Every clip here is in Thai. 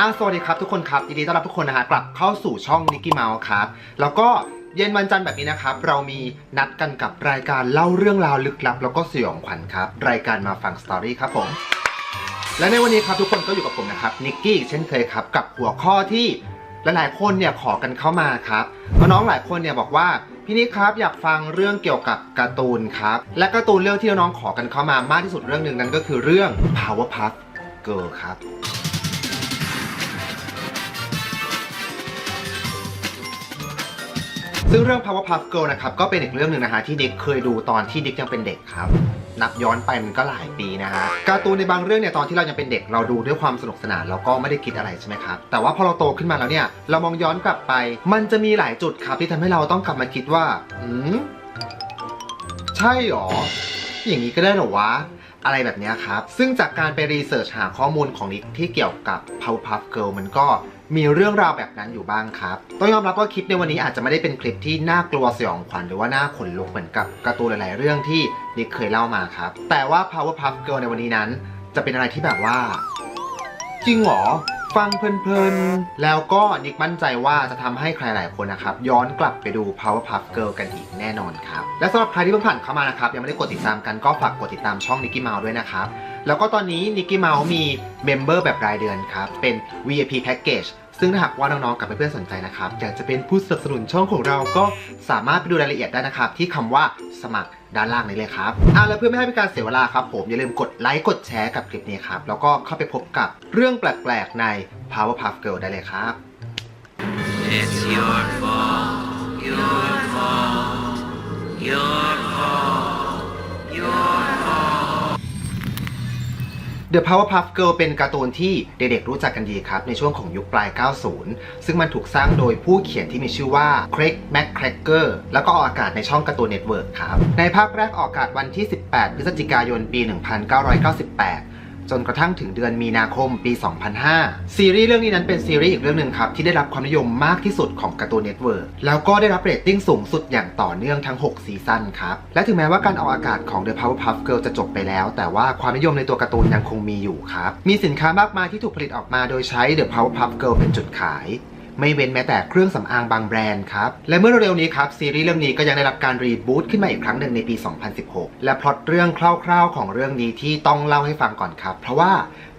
อ้าวสวัสดีครับทุกคนครับยินดีต้อนรับทุกคนนะฮะกลับเข้าสู่ช่องนิกกี้เมาส์ครับ แล้วก็เย็นวันจันทร์แบบนี้นะครับ เรามีนัดกันกับรายการเล่าเรื่องราวลึกลับ แล้วก็สยองขวัญครับ รายการมาฟังสตอรี่ครับผม และในวันนี้ครับทุกคนก็อยู่กับผมนะครับนิกกี้อีกเช่นเคยครับ กับหัวข้อที่หลายๆคนเนี่ยขอกันเข้ามาครับเพราน้องหลายคนเนี่ยบอกว่าพี่นิกครับอยากฟังเรื่องเกี่ยวกับการ์ตูนครับและการ์ตูนเรื่องที่น้องๆขอกันเข้ามามากที่สุดเรื่องหนึ่งนั้นก็คือเรื่อง Powerpuff Girl ครับ ซึ่งเรื่อง Powerpuff Girl นะครับก็เป็นอีกเรื่องหนึ่งนะฮะที่เด็กเคยดูตอนที่เด็กยังเป็นเด็กครับ นับย้อนไปมันก็หลายปีนะฮะการ์ตูนในบางเรื่องเนี่ยตอนที่เรายังเป็นเด็กเราดูด้วยความสนุกสนานแล้วก็ไม่ได้คิดอะไรใช่ไหมครับแต่ว่าพอเราโตขึ้นมาแล้วเนี่ยเรามองย้อนกลับไป มันจะมีหลายจุดครับที่ทำให้เราต้องกลับมาคิดว่าอืมใช่หรออย่างนี้ก็ได้เหรอวะ อะไรแบบนี้ครับ ซึ่งจากการไปรีเสิร์ชหาข้อมูลของนิกที่เกี่ยวกับ Powerpuff Girl มันก็มีเรื่องราวแบบนั้นอยู่บ้างครับ ต้องยอมรับว่าคลิปในวันนี้อาจจะไม่ได้เป็นคลิปที่น่ากลัวสยองขวัญหรือว่าน่าขนลุกเหมือนกับการ์ตูนหลาย ๆ เรื่องที่นิกเคยเล่ามาครับ แต่ว่า Powerpuff Girl ในวันนี้นั้น จะเป็นอะไรที่แบบว่า จริงหรอ ฟังเพลินๆ แล้วก็นิกมั่นใจว่าจะทำให้ใครหลายคนนะครับ ย้อนกลับไปดู Powerpuff Girl กันอีกแน่นอนครับ และสำหรับใครที่เพิ่งผ่านเข้ามานะครับ ยังไม่ได้กดติดตามกันก็ฝากกดติดตามช่องนิกกี้เมาด้วยนะครับ แล้วก็ตอนนี้นิกกี้เมามีเมมเบอร์แบบรายเดือนครับ เป็น VIP Package ซึ่งถ้าหากว่าน้องๆ กับเพื่อนๆ สนใจนะครับอยากจะเป็นผู้สนับสนุนช่องของเราก็สามารถไปดูรายละเอียดได้นะครับ ที่คำว่าสมัครด้านล่างนี้เลยครับอะแล้วเพื่อไม่ให้เป็นการเสียเวลาครับผมอย่าลืมกดไลค์กดแชร์กับคลิปนี้ครับแล้วก็เข้าไปพบกับเรื่องแปลกๆใน Powerpuff Girl ได้เลยครับ It's your fault. Your fault. Your fault. Your The Powerpuff Girl เป็นการ์ตูนที่เด็กๆรู้จักกันดีครับ ในช่วงของยุคปลาย 90 ซึ่งมันถูกสร้างโดยผู้เขียนที่มีชื่อว่า Craig McCracker แล้วก็ออกอากาศในช่องการ์ตูนเน็ตเวิร์กครับ ในภาคแรกออกอากาศวันที่ 18 พฤศจิกายนปี 1998 จนกระทั่งถึงเดือนมีนาคมปี 2005 ซีรีส์เรื่องนี้นั้นเป็นซีรีส์อีกเรื่องหนึ่งครับ ที่ได้รับความนิยมมากที่สุดของการ์ตูนเน็ตเวิร์กแล้วก็ได้รับเรตติ้งสูงสุดอย่างต่อเนื่องทั้ง 6 ซีซั่นครับ และถึงแม้ว่าการออกอากาศของ The Powerpuff Girl จะจบไปแล้ว แต่ว่าความนิยมในตัวการ์ตูนยังคงมีอยู่ครับมีสินค้ามากมายที่ถูกผลิตออกมาโดยใช้ The Powerpuff Girl เป็นจุดขาย ไม่เว้นแม้แต่เครื่องสำอางบางแบรนด์ครับ และเมื่อเร็วๆนี้ครับ ซีรีส์เรื่องนี้ก็ยังได้รับการรีบูตขึ้นมาอีกครั้งหนึ่งในปี 2016 และพล็อตเรื่องคร่าวๆ ของเรื่องนี้ที่ต้องเล่าให้ฟังก่อนครับ เพราะว่า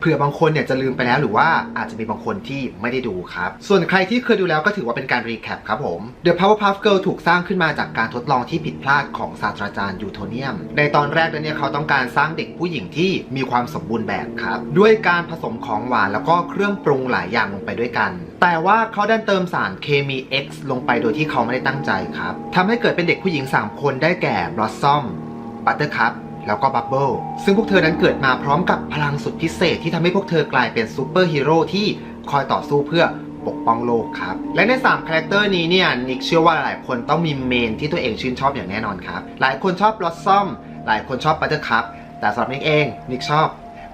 เผื่อบางคนเนี่ยจะลืมไปแล้วหรือว่าอาจจะมีบางคนที่ไม่ได้ดูครับ ส่วนใครที่เคยดูแล้วก็ถือว่าเป็นการรีแคปครับผม The Powerpuff Girl ถูกสร้างขึ้นมาจากการทดลองที่ผิดพลาดของศาสตราจารย์ยูโทเนียม ในตอนแรกเนี่ยเขาต้องการสร้างเด็กผู้หญิงที่มีความสมบูรณ์แบบครับ ด้วยการผสมของหวานแล้วก็เครื่องปรุงหลายอย่างลงไปด้วยกัน แต่ว่าเขาดันเติมสารเคมี X ลงไปโดยที่เขาไม่ได้ตั้งใจครับทำให้เกิดเป็นเด็กผู้หญิง 3 คนได้แก่ Blossom Buttercup แล้วก็บับเบิลซึ่งพวกเธอนั้นเกิดมาพร้อมกับพลังสุดพิเศษที่ทำให้พวกเธอกลายเป็นซูเปอร์ฮีโร่ที่คอยต่อสู้เพื่อปกป้องโลกครับ และใน3คาแรคเตอร์นี้เนี่ยนิกเชื่อว่าหลายคนต้องมีเมนที่ตัวเองชื่นชอบอย่างแน่นอนครับ หลายคนชอบบลอสซอมหลายคนชอบบัตเตอร์คัพแต่สำหรับนิกเองนิกชอบ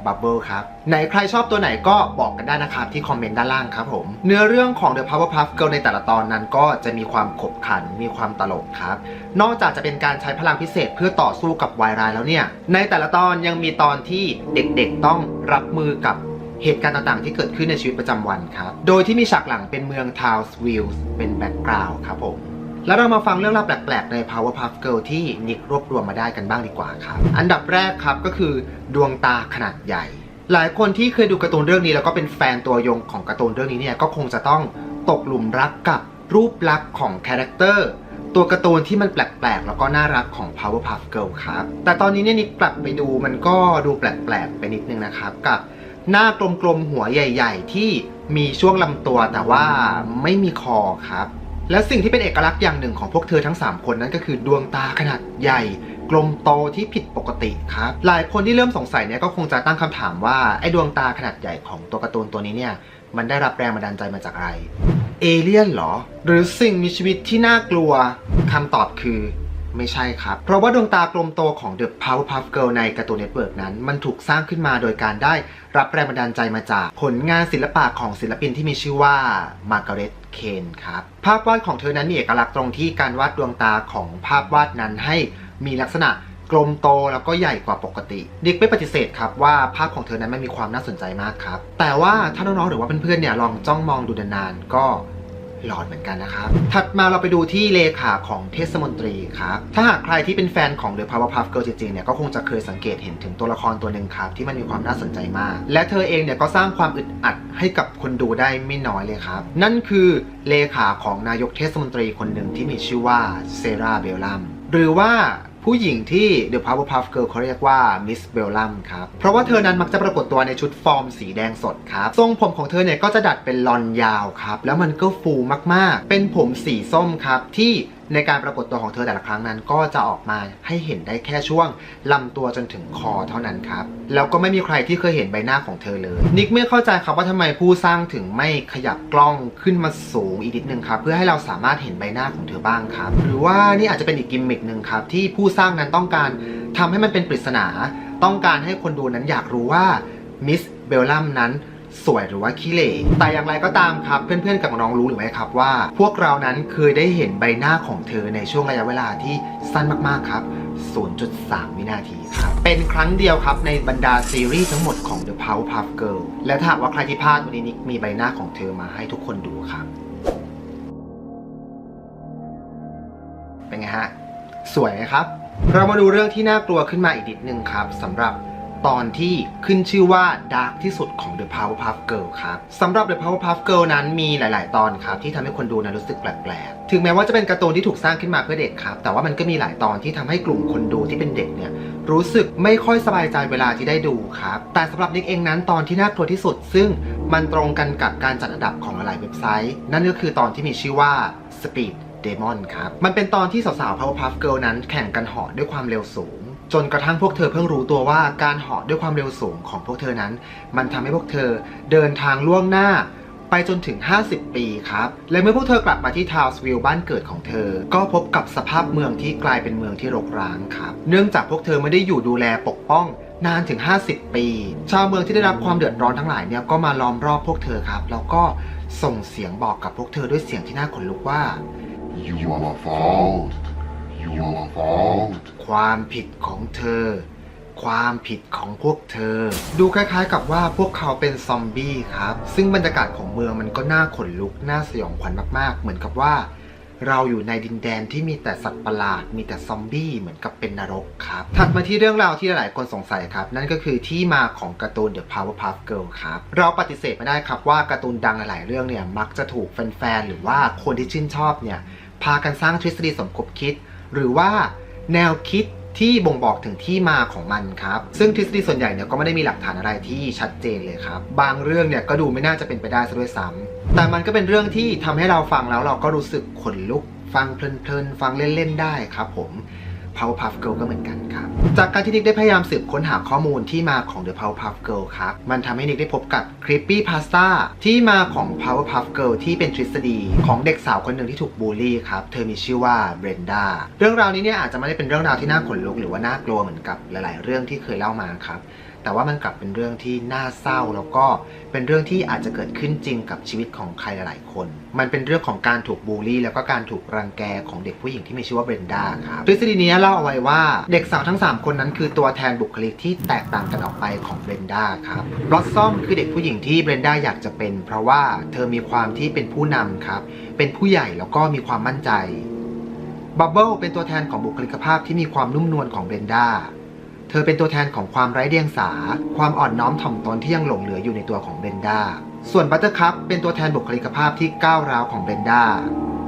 บับเบิลครับไหนใครชอบตัวไหนก็บอกกันได้นะครับที่คอมเมนต์ด้านล่างครับผม เนื้อเรื่องของ The Powerpuff Girl ในแต่ละตอนนั้นก็จะมีความขบขันมีความตลกครับ นอกจากจะเป็นการใช้พลังพิเศษเพื่อต่อสู้กับวายร้ายแล้วเนี่ย ในแต่ละตอนยังมีตอนที่เด็กๆต้องรับมือกับเหตุการณ์ต่างๆ ที่เกิดขึ้นในชีวิตประจำวันครับ โดยที่มีฉากหลังเป็นเมืองทาวส์วิลส์เป็นแบ็กกราวด์ครับผม แล้วเรามาฟังเรื่องราวแปลกๆ ใน Powerpuff Girl ที่นิกรวบรวมมาได้กันบ้างดีกว่าครับ อันดับแรกครับก็คือดวงตาขนาดใหญ่ หลายคนที่เคยดูการ์ตูนเรื่องนี้ แล้วก็เป็นแฟนตัวยงของการ์ตูนเรื่องนี้เนี่ยก็คงจะต้องตกหลุมรักกับรูปลักษณ์ของคาแรคเตอร์ตัวการ์ตูนที่มันแปลกๆ แล้วก็น่ารักของ Powerpuff Girl ครับ แต่ตอนนี้เนี่ยนิกกลับไปดูมันก็ดูแปลกๆ ไปนิดนึงนะครับ กับหน้ากลมๆ หัวใหญ่ ๆ ที่มีช่วงลำตัวแต่ว่าไม่มีคอครับ และสิ่งที่เป็นเอกลักษณ์อย่างหนึ่งของพวกเธอทั้ง 3 คนนั้นก็คือดวงตาขนาดใหญ่ กลมโตที่ผิดปกติครับ หลายคนที่เริ่มสงสัยเนี่ยก็คงจะตั้งคำถามว่าไอ้ดวงตาขนาดใหญ่ของตัวการ์ตูนตัวนี้เนี่ยมันได้รับแรงบันดาลใจมาจากอะไร เอเลี่ยนเหรอ หรือสิ่งมีชีวิตที่น่ากลัวคำตอบคือไม่ใช่ครับ เพราะว่าดวงตากลมโตของ The Powerpuff Girl ในการ์ตูนเน็ตเวิร์กนั้น มันถูกสร้างขึ้นมาโดยการได้รับแรงบันดาลใจมาจาก ผลงานศิลปะของศิลปินที่มีชื่อว่ามาร์กาเร็ต เคนครับ ภาพวาดของเธอนั้นมีเอกลักษณ์ตรงที่การวาดดวงตาของภาพวาดนั้นให้มีลักษณะกลมโตแล้วก็ใหญ่กว่าปกติ ดิกไม่ปฏิเสธครับว่าภาพของเธอนั้นมันมีความน่าสนใจมากครับ แต่ว่าถ้าน้องๆหรือว่าเพื่อนๆเนี่ยลองจ้องมองดูนานๆก็ หลอนเหมือนกันนะครับ ถัดมาเราไปดูที่เลขาของเทศมนตรีครับ ถ้าหากใครที่เป็นแฟนของ The Powerpuff Girls จริงๆเนี่ยก็คงจะเคยสังเกตเห็นถึงตัวละครตัวหนึ่งครับ ที่มันมีความน่าสนใจมาก และเธอเองเนี่ยก็สร้างความอึดอัดให้กับคนดูได้ไม่น้อยเลยครับ นั่นคือเลขาของนายกเทศมนตรีคนหนึ่งที่มีชื่อว่าเซราเบลลัมหรือว่า ผู้หญิงที่ The Powerpuff Girl เขาเรียกว่า Miss Bellum ครับ เพราะว่าเธอนั้นมักจะปรากฏตัวในชุดฟอร์มสีแดงสดครับ ทรงผมของเธอเนี่ยก็จะดัดเป็นลอนยาวครับ แล้วมันก็ฟูมากๆ เป็นผมสีส้มครับที่ในการปรากฏตัวของเธอแต่ละครั้งนั้น ก็จะออกมาให้เห็นได้แค่ช่วงลำตัวจนถึงคอเท่านั้นครับ แล้วก็ไม่มีใครที่เคยเห็นใบหน้าของเธอเลย นิกไม่เข้าใจครับว่าทำไมผู้สร้างถึงไม่ขยับกล้องขึ้นมาสูงอีกนิดนึงครับ เพื่อให้เราสามารถเห็นใบหน้าของเธอบ้างครับ หรือว่านี่อาจจะเป็นอีกกิมมิคหนึ่งครับ ที่ผู้สร้างนั้นต้องการทำให้มันเป็นปริศนา ต้องการให้คนดูนั้นอยากรู้ว่ามิสเบลลัมนั้น สวยหรือว่าขี้เหร่แต่อย่างไรก็ตามครับ เพื่อนๆกับน้องรู้หรือไม่ครับว่า พวกเรานั้นเคยได้เห็นใบหน้าของเธอในช่วงระยะเวลาที่สั้นมากๆครับ 0.3 วินาทีครับ เป็นครั้งเดียวครับในบรรดาซีรีส์ทั้งหมดของ The Powerpuff Girl และถ้าว่าใครที่พลาดวันนี้นิกมีใบหน้าของเธอมาให้ทุกคนดูครับ เป็นไงฮะ สวยไหมครับ เรามาดูเรื่องที่น่ากลัวขึ้นมาอีกนิดนึงครับสำหรับ ตอนที่ขึ้นชื่อว่าดาร์กที่สุดของ The Powerpuff Girl ครับสำหรับ The Powerpuff Girl นั้นมีหลาย ๆ ตอนครับที่ทำให้คนดูนั้นรู้สึกแปลก ๆ ถึงแม้ว่าจะเป็นการ์ตูนที่ถูกสร้างขึ้นมาเพื่อเด็กครับ แต่ว่ามันก็มีหลายตอนที่ทำให้กลุ่มคนดูที่เป็นเด็กเนี่ยรู้สึกไม่ค่อยสบายใจเวลาที่ได้ดูครับ แต่สำหรับนิกเองนั้นตอนที่น่ากลัวที่สุด ซึ่งมันตรงกันกับการจัดอันดับของหลายเว็บไซต์ นั่นก็คือตอนที่มีชื่อว่า Speed เดมอนครับ มันเป็นตอนที่สาวๆ Powerpuff Girl นั้นแข่งกันเหาะด้วยความเร็วสูง จนกระทั่งพวกเธอเพิ่งรู้ตัวว่าการเหาะด้วยความเร็วสูงของพวกเธอนั้น มันทำให้พวกเธอเดินทางล่วงหน้าไปจนถึง 50 ปีครับ และเมื่อพวกเธอกลับมาที่ทาวส์วิลบ้านเกิดของเธอ ก็พบกับสภาพเมืองที่กลายเป็นเมืองที่รกร้างครับ เนื่องจากพวกเธอไม่ได้อยู่ดูแลปกป้องนานถึง 50 ปี ชาวเมืองที่ได้รับความเดือดร้อนทั้งหลายเนี่ยก็มาล้อมรอบพวกเธอครับ แล้วก็ส่งเสียงบอกกับพวกเธอด้วยเสียงที่น่าขนลุกว่า You are fault. You are fault. ความผิดของเธอ ความผิดของพวกเธอ ดูคล้ายๆกับว่าพวกเขาเป็นซอมบี้ครับ ซึ่งบรรยากาศของเมืองมันก็น่าขนลุก น่าสยองขวัญมากๆ เหมือนกับว่า เราอยู่ในดินแดนที่มีแต่สัตว์ประหลาด มีแต่ซอมบี้เหมือนกับเป็นนรกครับ ถัดมาที่เรื่องราวที่หลายๆคนสงสัยครับ นั่นก็คือที่มาของการ์ตูน The Powerpuff Girl ครับ เราปฏิเสธไม่ได้ครับว่าการ์ตูนดังหลายๆเรื่องเนี่ยมักจะถูกแฟนๆหรือว่าคนที่ชื่นชอบเนี่ยพากันสร้างทฤษฎีสมคบคิด หรือว่า แนวคิดที่บ่งบอกถึงที่มาของมันครับ ซึ่งทฤษฎีส่วนใหญ่เนี่ยก็ไม่ได้มีหลักฐานอะไรที่ชัดเจนเลยครับ บางเรื่องเนี่ยก็ดูไม่น่าจะเป็นไปได้ซะด้วยซ้ำแต่มันก็เป็นเรื่องที่ทำให้เราฟังแล้วเราก็รู้สึกขนลุก ฟังเพลินๆ ฟังเล่นๆ ได้ครับผม Powerpuff Girl ก็เหมือนกันครับ จากการที่นิกได้พยายามสืบค้นหาข้อมูลที่มาของ The Powerpuff Girl ครับ มันทำให้นิกได้พบกับ Creepy Pasta ที่มาของ Powerpuff Girl ที่เป็นทฤษฎีของเด็กสาวคนหนึ่งที่ถูกบูลลี่ครับ เธอมีชื่อว่าเบรนดาเรื่องราวนี้เนี่ยอาจจะไม่ได้เป็นเรื่องราวที่น่าขนลุกหรือว่าน่ากลัวเหมือนกับหลาย ๆ เรื่องที่เคยเล่ามาครับ แต่ว่ามันกลับเป็นเรื่องที่น่าเศร้า แล้วก็เป็นเรื่องที่อาจจะเกิดขึ้นจริงกับชีวิตของใครหลายๆคน มันเป็นเรื่องของการถูกบูลลี่ แล้วก็การถูกรังแกของเด็กผู้หญิงที่มีชื่อว่าเบรนดาครับทฤษฎีนี้เล่าเอาไว้ว่าเด็กสาวทั้ง 3 คนนั้นคือตัวแทนบุคลิกที่แตกต่างกันออกไปของเบรนดาครับบลอสซอมคือเด็กผู้หญิงที่เบรนดาอยากจะเป็น เพราะว่าเธอมีความที่เป็นผู้นำครับเป็นผู้ใหญ่แล้วก็มีความมั่นใจบับเบิลเป็นตัวแทนของบุคลิกภาพที่มีความนุ่มนวลของเบรนดา เธอเป็นตัวแทนของความไร้เดียงสา ความอ่อนน้อมถ่อมตนที่ยังหลงเหลืออยู่ในตัวของเบนดา ส่วนบัตเตอร์คัพเป็นตัวแทนบุคลิกภาพที่ก้าวร้าวของเบนดา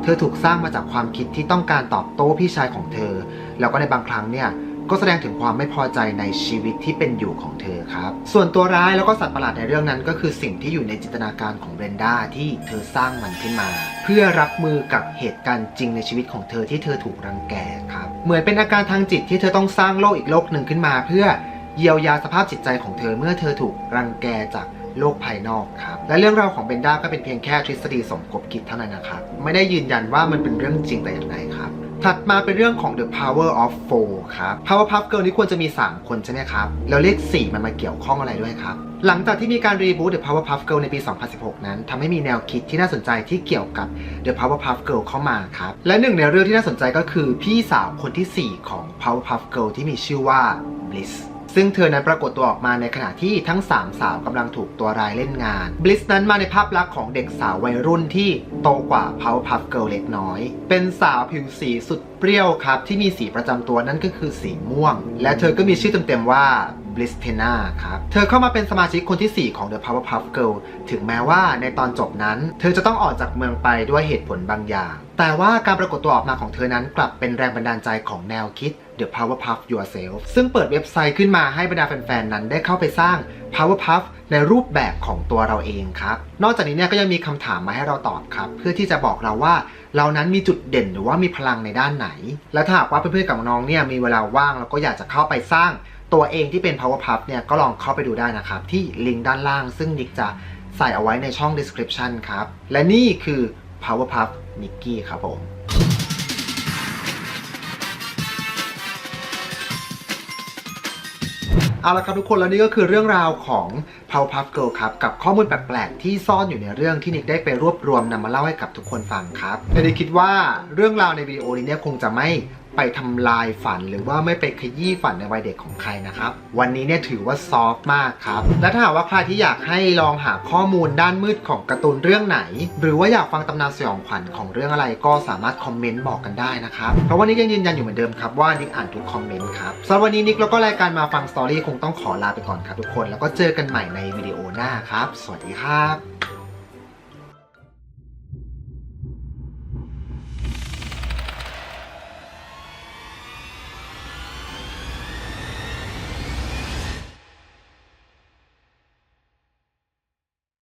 เธอถูกสร้างมาจากความคิดที่ต้องการตอบโต้พี่ชายของเธอ แล้วก็ในบางครั้งเนี่ย ก็แสดงถึงความไม่พอใจในชีวิตที่เป็นอยู่ของเธอครับ ส่วนตัวร้ายแล้วก็สัตว์ประหลาดในเรื่องนั้น ก็คือสิ่งที่อยู่ในจินตนาการของเบรนด้าที่เธอสร้างมันขึ้นมา เพื่อรับมือกับเหตุการณ์จริงในชีวิตของเธอที่เธอถูกรังแกครับ เหมือนเป็นอาการทางจิตที่เธอต้องสร้างโลกอีกโลกหนึ่งขึ้นมา เพื่อเยียวยาสภาพจิตใจของเธอเมื่อเธอถูกรังแกจากโลกภายนอกครับ และเรื่องราวของเบนด้าก็เป็นเพียงแค่ทฤษฎีสมคบคิดเท่านั้นนะครับ ไม่ได้ยืนยันว่ามันเป็นเรื่องจริงแต่อย่างใดครับ ถัดมาเป็นเรื่องของ The Power of Four ครับ Powerpuff Girl นี่ควรจะมี 3 คนใช่ไหมครับ แล้วเลข 4 มันมาเกี่ยวข้องอะไรด้วยครับ หลังจากที่มีการรีบูต The Powerpuff Girl ในปี 2016 นั้นทำให้มีแนวคิดที่น่าสนใจที่เกี่ยวกับ The Powerpuff Girl เข้ามาครับ และหนึ่งในเรื่องที่น่าสนใจก็คือพี่สาวคนที่ 4 ของ Powerpuff Girl ที่มีชื่อว่า Bliss ซึ่งเธอนั้นปรากฏตัวออกมาในขณะที่ทั้ง 3 สาวกำลังถูกตัวร้ายเล่นงานบลิสนั้นมาในภาพลักษณ์ของเด็กสาววัยรุ่นที่โตกว่าเพาพัฟเกิลเล็กน้อย เป็นสาวผิวสีสุดเปรี้ยวครับ ที่มีสีประจำตัวนั่นก็คือสีม่วง และเธอก็มีชื่อเต็มๆว่า Bliss t e n a ครับ เธอเข้ามาเป็นสมาชิกคนที่ 4 ของ The Powerpuff Girl ถึงแม้ว่าในตอนจบนั้น เธอจะต้องออกจากเมืองไปด้วยเหตุผลบางอย่าง แต่ว่าการปรากฏตัวออกมาของเธอนั้นกลับเป็นแรงบันดาลใจของแนวคิด The Powerpuff Yourself ซึ่งเปิดเว็บไซต์ขึ้นมาให้บรรดาแฟนๆ นั้นได้เข้าไปสร้าง Powerpuff ในรูปแบบของตัวเราเองครับ นอกจากนี้เนี่ยก็ยังมีคำถามมาให้เราตอบครับ เพื่อที่จะบอกเราว่าเรานั้นมีจุดเด่นหรือว่ามีพลังในด้านไหน และถ้าหากว่าเพื่อนๆกับน้องเนี่ยมีเวลาว่างแล้วก็อยากจะเข้าไปสร้าง ตัวเองที่เป็น Powerpuff เนี่ยก็ลองเข้าไปดูได้นะครับ ที่ลิงก์ด้านล่าง ซึ่งนิกจะใส่เอาไว้ในช่อง description ครับ และนี่คือ Powerpuff Nicky ครับผมเอาละครับทุกคนแล้วนี่ก็คือเรื่องราวของ Powerpuff Girl ครับ กับข้อมูลแปลกๆ ที่ซ่อนอยู่ในเรื่องที่นิกได้ไปรวบรวมนำมาเล่าให้กับทุกคนฟังครับและนิกคิดว่าเรื่องราวในวิดีโอนี้เนี่ยคงจะไม่ ไปทำลายฝันหรือว่าไม่ไปขยี้ฝันในวัยเด็กของใครนะครับ วันนี้เนี่ยถือว่าซอฟมากครับ และถ้าหากว่าใครที่อยากให้ลองหาข้อมูลด้านมืดของการ์ตูนเรื่องไหน หรือว่าอยากฟังตำนานสยองขวัญของเรื่องอะไรก็สามารถคอมเมนต์บอกกันได้นะครับเพราะว่านิกยังยืนยันอยู่เหมือนเดิมครับว่านิกอ่านทุกคอมเมนต์ครับสำหรับวันนี้นิกแล้วก็รายการมาฟังสตอรี่คงต้องขอลาไปก่อนครับทุกคน แล้วก็เจอกันใหม่ในวิดีโอหน้าครับ สวัสดีครับ